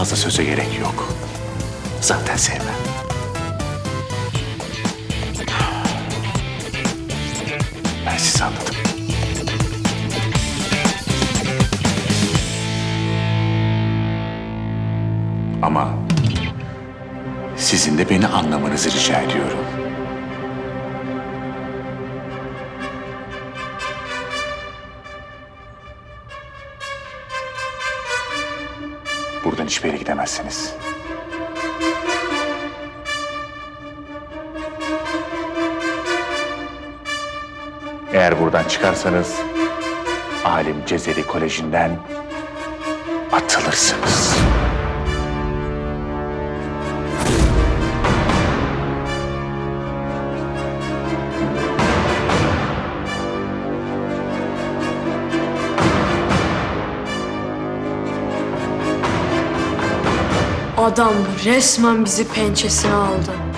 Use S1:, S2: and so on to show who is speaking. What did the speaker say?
S1: fazla söze gerek yok. Zaten sevmem. Ben sizi anladım. Ama sizin de beni anlamanızı rica ediyorum. Buradan hiçbir yere gidemezsiniz. Eğer buradan çıkarsanız Alim Cezeri Koleji'nden atılırsınız.
S2: Adam resmen bizi pençesine aldı.